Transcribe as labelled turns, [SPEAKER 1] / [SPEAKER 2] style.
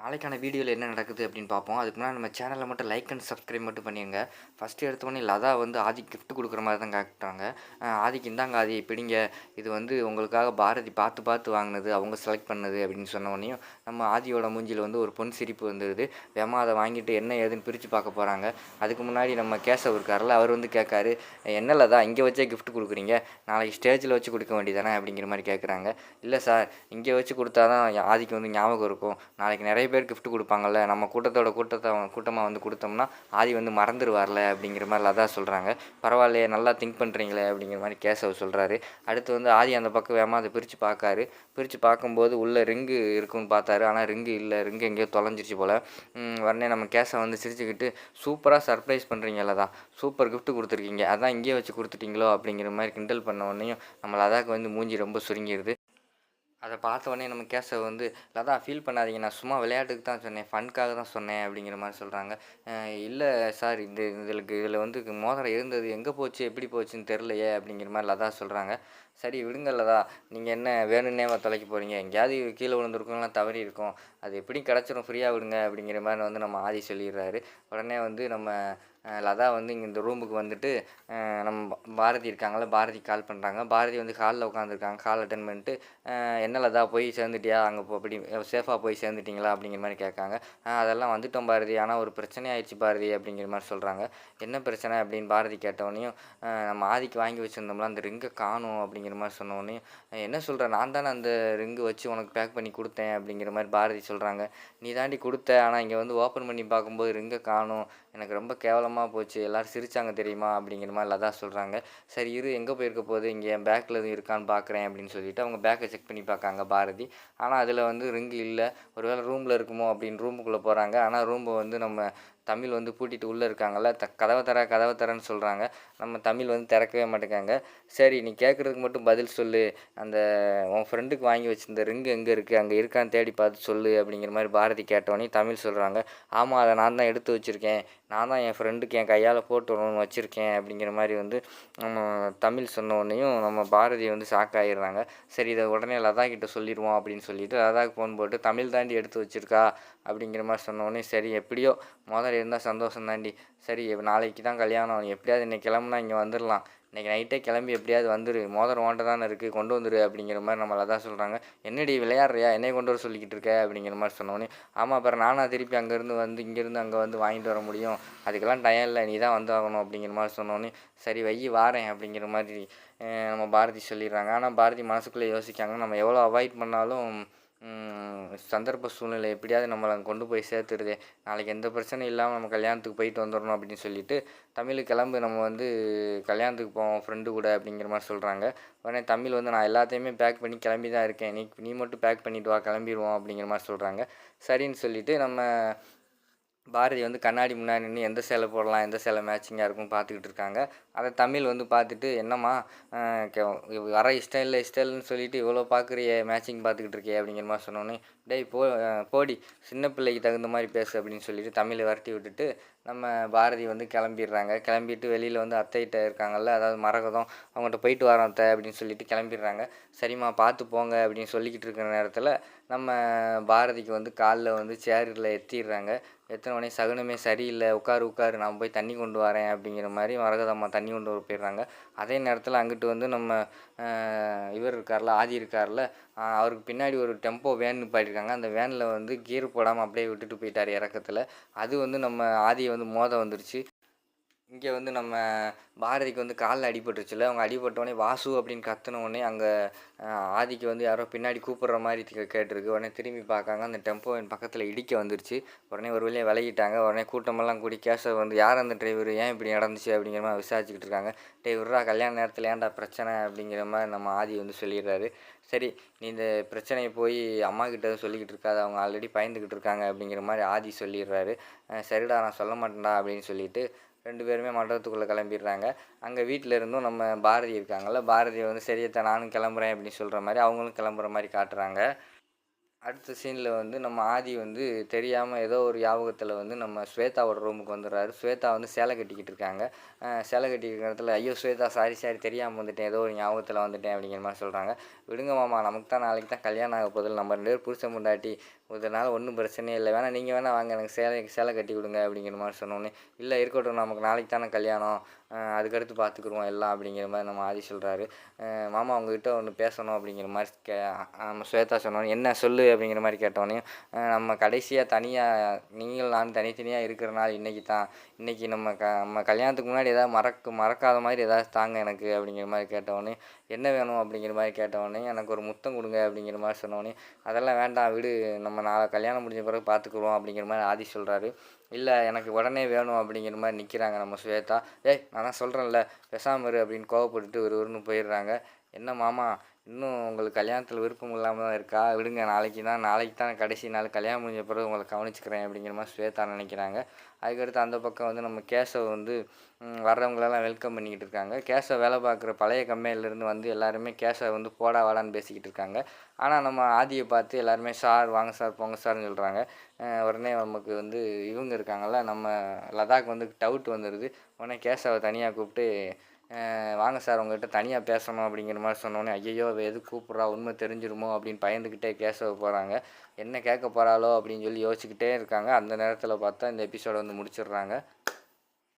[SPEAKER 1] நாளைக்கான வீடியோவில் என்ன நடக்குது அப்படின்னு பார்ப்போம். அதுக்கு முன்னாடி நம்ம சேனலை மட்டும் லைக் அண்ட் சப்ஸ்கிரைப் மட்டும் பண்ணிடுங்க ஃபஸ்ட்டு எடுத்தோடனே லதா வந்து ஆதி கிஃப்ட் கொடுக்குற மாதிரி தான் காட்டுறாங்க. ஆதிக்கு இந்தாங்க ஆதி பிடிங்க இது வந்து உங்களுக்காக பாரதி பார்த்து பார்த்து வாங்கினது அவங்க செலக்ட் பண்ணது அப்படின்னு சொன்ன உடனேயும் நம்ம ஆதியோட மூஞ்சியில் வந்து ஒரு பொன் சிரிப்பு வந்துடுது வேமா அதை வாங்கிட்டு என்ன ஏதுன்னு பிரித்து பார்க்க போகிறாங்க அதுக்கு முன்னாடி நம்ம கேசவ் இருக்கார்ல அவர் வந்து கேட்காரு என்ன லதா இங்கே வச்சே கிஃப்ட் கொடுக்குறீங்க? நாளைக்கு ஸ்டேஜில் வச்சு கொடுக்க வேண்டியதானே? அப்படிங்கிற மாதிரி கேட்குறாங்க. இல்லை சார் இங்கே வச்சு கொடுத்தா தான் ஆதிக்கு வந்து ஞாபகம் இருக்கும். நாளைக்கு நிறைய பேர் கிஃப்ட் கொடுப்பாங்கல்ல நம்ம கூட்டத்தோட கூட்டத்தை கூட்டமாக வந்து கொடுத்தோம்னா ஆதி வந்து மறந்துடுவார்ல அப்படிங்கிற மாதிரி லதா சொல்கிறாங்க பரவாயில்லையே நல்லா திங்க் பண்ணுறீங்களே அப்படிங்கிற மாதிரி கேசவ் சொல்கிறாரு அடுத்து வந்து ஆதி அந்த பக்கம் வேகமாக அதை பிரித்து பார்க்காரு. பிரித்து பார்க்கும்போது உள்ளே ரிங்கு இருக்குன்னு பார்த்தாரு. ஆனால் ரிங்கு இல்லை. ரிங்கு எங்கேயோ தொலைஞ்சிருச்சு போல். உடனே நம்ம கேசவ் வந்து சிரிச்சுக்கிட்டு சூப்பராக சர்ப்ரைஸ் பண்ணுறீங்க தான் சூப்பர் கிஃப்ட் கொடுத்துருக்கீங்க. அதான் இங்கேயே வச்சு கொடுத்துட்டீங்களோ? அப்படிங்கிற மாதிரி கிண்டல் பண்ண உடனேயும் நம்ம லதாக்கு வந்து மூஞ்சி ரொம்ப சுருங்கிடுது அதை பார்த்த உடனே நம்ம கேசவ் வந்து லதா ஃபீல் பண்ணாதீங்க. நான் சும்மா விளையாட்டுக்கு தான் சொன்னேன். ஃபன்க்காக தான் சொன்னேன் அப்படிங்கிற மாதிரி சொல்கிறாங்க இல்லை சார் இது இதுக்கு இதில் வந்து மோதிரம் இருந்தது. எங்கே போச்சு? எப்படி போச்சுன்னு தெரிலையே அப்படிங்கிற மாதிரி லதா சொல்கிறாங்க சரி விடுங்க லதா. நீங்கள் என்ன வேணும்னேவா தொலைக்க போகிறீங்க எங்கேயாவது கீழே விழுந்துருக்கோம்லாம் தவறி இருக்கும். அது எப்படி கிடச்சிரும். ஃப்ரீயாக விடுங்க அப்படிங்கிற மாதிரி வந்து நம்ம ஆதி சொல்லிடுறாரு. உடனே வந்து நம்ம லதா வந்து இங்கே இந்த ரூமுக்கு வந்துட்டு நம்ம பாரதி இருக்காங்கள பாரதி கால் பண்ணுறாங்க பாரதி வந்து காலில் உட்காந்துருக்காங்க கால் அட்டன் பண்ணிட்டு என்ன லதா போய் சேர்ந்துட்டியா? அங்கே போ அப்படி சேஃபாக போய் சேர்ந்துட்டிங்களா? அப்படிங்கிற மாதிரி கேட்காங்க. அதெல்லாம் வந்துட்டோம் பாரதி. ஆனால் ஒரு பிரச்சனை ஆயிடுச்சு பாரதி அப்படிங்கிற மாதிரி சொல்கிறாங்க என்ன பிரச்சனை அப்படின்னு பாரதி கேட்டவொன்னையும் நம்ம ஆதிக்கு வாங்கி வச்சுருந்தோம்ல அந்த ரிங்கை காணும் அப்படிங்கிற மாதிரி சொன்னோடனையும் என்ன சொல்கிறேன் நான் தானே அந்த ரிங்கு வச்சு உனக்கு பேக் பண்ணி கொடுத்தேன் அப்படிங்கிற மாதிரி பாரதி சொல்கிறாங்க நீ தாண்டி கொடுத்த ஆனால் இங்கே வந்து ஓப்பன் பண்ணி பார்க்கும்போது ரிங்கை காணும். எனக்கு ரொம்ப கேவலம் கேவலமாக போச்சு எல்லோரும் சிரிச்சாங்க தெரியுமா? அப்படிங்கிற மாதிரி லதா சொல்கிறாங்க சரி இரு எங்கே போயிருக்க போகுது? இங்கே என் பேக்கில் எதுவும் இருக்கான்னு பார்க்குறேன் அப்படின்னு சொல்லிட்டு அவங்க பேக்கை செக் பண்ணி பார்க்காங்க பாரதி. ஆனால் அதில் வந்து ரிங் இல்லை. ஒருவேளை ரூமில் இருக்குமோ அப்படின்னு ரூமுக்குள்ளே போகிறாங்க ஆனால் ரூம்பை வந்து நம்ம தமிழ் வந்து பூட்டிட்டு உள்ளே இருக்காங்கல்ல த கதவை தர கதவை தரேன்னு சொல்கிறாங்க நம்ம தமிழ் வந்து திறக்கவே மாட்டேங்காங்க. சரி நீ கேட்குறதுக்கு மட்டும் பதில் சொல்லு. அந்த உன் ஃப்ரெண்டுக்கு வாங்கி வச்சிருந்த ரிங் எங்கே இருக்குது அங்கே இருக்கான்னு தேடி பார்த்து சொல்லு அப்படிங்கிற மாதிரி பாரதி கேட்டோன்னே தமிழ் சொல்கிறாங்க ஆமாம் அதை நான் தான் எடுத்து வச்சுருக்கேன். நான் தான் என் ஃப்ரெண்டுக்கு என் கையால் போட்டு வரணும்னு வச்சுருக்கேன் அப்படிங்கிற மாதிரி வந்து நம்ம தமிழ் சொன்ன உடனேயும் நம்ம பாரதி வந்து ஷாக் ஆகிடுறாங்க சரி இதை உடனே லதா கிட்ட சொல்லிடுவோம் அப்படின்னு சொல்லிட்டு லதாக்கு ஃபோன் போட்டு தமிழ் தாண்டி எடுத்து வச்சுருக்கா? அப்படிங்கிற மாதிரி சொன்னோடனே சரி எப்படியோ முதல்ல இருந்தால் சந்தோஷம் தாண்டி சரி நாளைக்கு தான் கல்யாணம் எப்படியாவது இன்னைக்கு கிளம்புனா இங்கே வந்துடலாம் இன்றைக்கி நைட்டே கிளம்பி எப்படியாவது வந்துரு. மோதிரம் ஓண்ட தானே இருக்குது கொண்டு வந்துரு அப்படிங்கிற மாதிரி நம்மளை தான் சொல்கிறாங்க என்னடி விளையாடுறியா? என்னைய கொண்டு வர சொல்லிக்கிட்டு இருக்க? அப்படிங்கிற மாதிரி சொன்னோடனே ஆமாம் அப்புறம் நானாக திருப்பி அங்கேருந்து வந்து இங்கேருந்து அங்கே வந்து வாங்கிட்டு வர முடியும். அதுக்கெல்லாம் டயம் இல்லை. நீ தான் வந்து ஆகணும் அப்படிங்கிற மாதிரி சொன்னோடனே சரி வை வாரேன் அப்படிங்கிற மாதிரி நம்ம பாரதி சொல்லிடுறாங்க. ஆனால் பாரதி மனசுக்குள்ளே யோசிக்காங்க. நம்ம எவ்வளோ அவாய்ட் பண்ணாலும் சந்தர்ப்ப சூழ்நிலை எப்படியாவது நம்மளை கொண்டு போய் சேர்த்துருது நாளைக்கு எந்த பிரச்சனையும் இல்லாமல் நம்ம கல்யாணத்துக்கு போயிட்டு வந்துடணும் அப்படின்னு சொல்லிட்டு தமிழ் கிளம்பு நம்ம வந்து கல்யாணத்துக்கு போவோம் ஃப்ரெண்டு கூட அப்படிங்கிற மாதிரி சொல்கிறாங்க உடனே தமிழ் வந்து நான் எல்லாத்தையுமே பேக் பண்ணி கிளம்பி தான் இருக்கேன். நீ நீ மட்டும் பேக் பண்ணிட்டு வா கிளம்பிடுவோம் அப்படிங்கிற மாதிரி சொல்கிறாங்க சரின்னு சொல்லிட்டு நம்ம பாரதி வந்து கண்ணாடி முன்னாடி நின்று எந்த சேலை போடலாம் எந்த சேலை மேட்சிங்காக இருக்கும் பார்த்துக்கிட்டு இருக்காங்க. அதை தமிழ் வந்து பார்த்துட்டு என்னம்மா கே- வர இஷ்டம் இல்லை இஷ்டம் இல்லைன்னு சொல்லிட்டு இவ்வளோ பார்க்குறிய மேட்சிங் பார்த்துக்கிட்டு இருக்கே அப்படிங்கிற மாதிரி சொன்னோன்னே டேய் போ போடி சின்ன பிள்ளைக்கு தகுந்த மாதிரி பேசு அப்படின்னு சொல்லிட்டு தமிழை வரட்டி விட்டுட்டு நம்ம பாரதி வந்து கிளம்பிடுறாங்க. கிளம்பிட்டு வெளியில் வந்து அத்தைகிட்ட இருக்காங்கல்ல அதாவது மரகதம் அவங்ககிட்ட போயிட்டு வரோம் அத்தை அப்படின்னு சொல்லிட்டு கிளம்பிடுறாங்க. சரிம்மா பார்த்து போங்க அப்படின்னு சொல்லிக்கிட்டு இருக்கிற நேரத்தில் நம்ம பாரதிக்கு வந்து காலில் வந்து சேரில் எத்திடுறாங்க. எத்தனை மணி சகுனமே சரியில்லை உட்காரு உட்காரு நான் போய் தண்ணி கொண்டு வரேன் அப்படிங்கிற மாதிரி மரகதம்மா தண்ணி கொண்டு வர போயிடுறாங்க. அதே நேரத்தில் அங்கிட்டு வந்து நம்ம இவர் இருக்கார்ல ஆதி இருக்கார்ல அவருக்கு பின்னாடி ஒரு டெம்போ வேன் நிப்பாட்டிருக்காங்க. அந்த வேனில் வந்து கீர் போடாமல் அப்படியே விட்டுட்டு போயிட்டார் இறக்கத்தில். அது வந்து நம்ம ஆதியை வந்து மோத வந்துருச்சு. இங்கே வந்து நம்ம பாரதிக்கு வந்து காலில் அடிபட்டுருச்சுல அவங்க அடிபட்டோடனே வாசு அப்படின்னு கத்துன உடனே அங்கே ஆதிக்கு வந்து யாரோ பின்னாடி கூப்பிட்ற மாதிரி கேட்டிருக்கு. உடனே திரும்பி பார்க்காங்க. அந்த டெம்போ என் பக்கத்தில் இடிக்க வந்துருச்சு. உடனே ஒரு வழியாக விலகிட்டாங்க. உடனே கூட்டமெல்லாம் கூடி கேஷை வந்து யார் அந்த டிரைவர் ஏன் இப்படி நடந்துச்சு? அப்படிங்கிற மாதிரி விசாரிச்சுக்கிட்டு இருக்காங்க. டிரைவரா கல்யாண நேரத்தில் ஏன்டா பிரச்சனை? அப்படிங்கிற மாதிரி நம்ம ஆதி வந்து சொல்லிடுறாரு. சரி நீ இந்த பிரச்சனையை போய் அம்மா கிட்ட சொல்லிக்கிட்டு இருக்காது. அவங்க ஆல்ரெடி பயந்துக்கிட்டு இருக்காங்க அப்படிங்கிற மாதிரி ஆதி சொல்லிடுறாரு. சரிடா நான் சொல்ல மாட்டேன்டா அப்படின்னு சொல்லிட்டு ரெண்டு பேருமே மண்டபத்துக்குள்ளே கிளம்பிடுறாங்க. அங்கே வீட்டில் இருந்தும் நம்ம பாரதி இருக்காங்கள்ல பாரதி வந்து சரியத்தை நானும் கிளம்புறேன் அப்படின்னு சொல்கிற மாதிரி அவங்களும் கிளம்புற மாதிரி காட்டுறாங்க. அடுத்த சீனில் வந்து நம்ம ஆதி வந்து தெரியாமல் ஏதோ ஒரு ஞாபகத்தில் வந்து நம்ம ஸ்வேதாவோட ரூமுக்கு வந்துடுறாரு. ஸ்வேதா வந்து சேலை கட்டிக்கிட்டு இருக்காங்க. சேலை கட்டிக்கிற இடத்துல ஐயோ ஸ்வேதா சாரி சாரி தெரியாமல் வந்துட்டேன். ஏதோ ஒரு ஞாபகத்தில் வந்துட்டேன் அப்படிங்கிற மாதிரி சொல்கிறாங்க விடுங்க மாமா நமக்கு தான் நாளைக்கு தான் கல்யாணம் ஆக போதில் நம்ம ரெண்டு பேர் புருஷன் முண்டாட்டி இதனால் ஒன்றும் பிரச்சனையே இல்லை. வேணால் நீங்கள் வேணால் வாங்க. எனக்கு சேலை சேலை கட்டி கொடுங்க அப்படிங்கிற மாதிரி சொன்னோன்னே இல்லை இருக்கட்டும். நமக்கு நாளைக்கு தானே கல்யாணம். அதுக்கடுத்து பார்த்துக்குருவோம் எல்லாம் அப்படிங்கிற மாதிரி நம்ம ஆதி சொல்கிறாரு மாமா அவங்ககிட்ட ஒன்று பேசணும் அப்படிங்கிற மாதிரி கே நம்ம ஸ்வேதா சொன்னோன்னு என்ன சொல்லு அப்படிங்கிற மாதிரி கேட்டோன்னே நம்ம கடைசியாக தனியாக நீங்கள் நான் தனித்தனியாக இருக்கிற நாள் இன்றைக்கி தான். இன்றைக்கி நம்ம க நம்ம கல்யாணத்துக்கு முன்னாடி ஏதாவது மறக்க மறக்காத மாதிரி ஏதாவது தாங்க எனக்கு அப்படிங்கிற மாதிரி கேட்டவொடனே என்ன வேணும்? அப்படிங்கிற மாதிரி கேட்டவொடனே எனக்கு ஒரு முத்தம் கொடுங்க அப்படிங்கிற மாதிரி சொன்னோடனே அதெல்லாம் வேண்டாம் விடு. நம்ம நாளை கல்யாணம் முடிஞ்ச பிறகு பார்த்துக்குருவோம் அப்படிங்கிற மாதிரி ஆதி சொல்கிறாரு இல்லை எனக்கு உடனே வேணும் அப்படிங்கிற மாதிரி நிற்கிறாங்க நம்ம சுவேதா ஏய் நான் சொல்கிறேன்ல பெசாமரு அப்படின்னு கோவப்பட்டுட்டு ஒரு ஒருன்னு போயிடுறாங்க. என்ன மாமா இன்னும் உங்களுக்கு கல்யாணத்தில் விருப்பம் இல்லாமல் தான் இருக்கா? விடுங்க நாளைக்கு தான் நாளைக்கு தான் கடைசி நாள். கல்யாணம் முடிஞ்ச பிறகு உங்களை கவனிச்சுக்கிறேன் அப்படிங்கிற மாதிரி ஸ்வேதா நினைக்கிறாங்க. அதுக்கடுத்து அந்த பக்கம் வந்து நம்ம கேசவ் வந்து வர்றவங்களெல்லாம் வெல்கம் பண்ணிக்கிட்டு இருக்காங்க. கேசவ் வேலை பார்க்குற பழைய கம்பெனிலேருந்து வந்து எல்லாருமே கேசவ் வந்து போடா வாடான்னு பேசிக்கிட்டு இருக்காங்க. ஆனால் நம்ம ஆதியை பார்த்து எல்லாருமே சார் வாங்க சார் போங்க சார்னு சொல்கிறாங்க உடனே நமக்கு வந்து இவங்க இருக்காங்கள்ல நம்ம லதாக் வந்து டவுட் வந்துடுது உடனே கேசவை தனியாக கூப்பிட்டு வாங்க சார் உங்கள்கிட்ட தனியாக பேசணும் அப்படிங்கிற மாதிரி சொன்னோன்னே ஐயோ அவ எது கூப்பிட்றா? உண்மை தெரிஞ்சிருமோ? அப்படின்னு பயந்துக்கிட்டே கேசவ போகிறாங்க என்ன கேட்க போகிறாளோ அப்படின்னு சொல்லி யோசிச்சுக்கிட்டே இருக்காங்க. அந்த நேரத்தில் பார்த்தா இந்த எபிசோடை வந்து முடிச்சிடுறாங்க.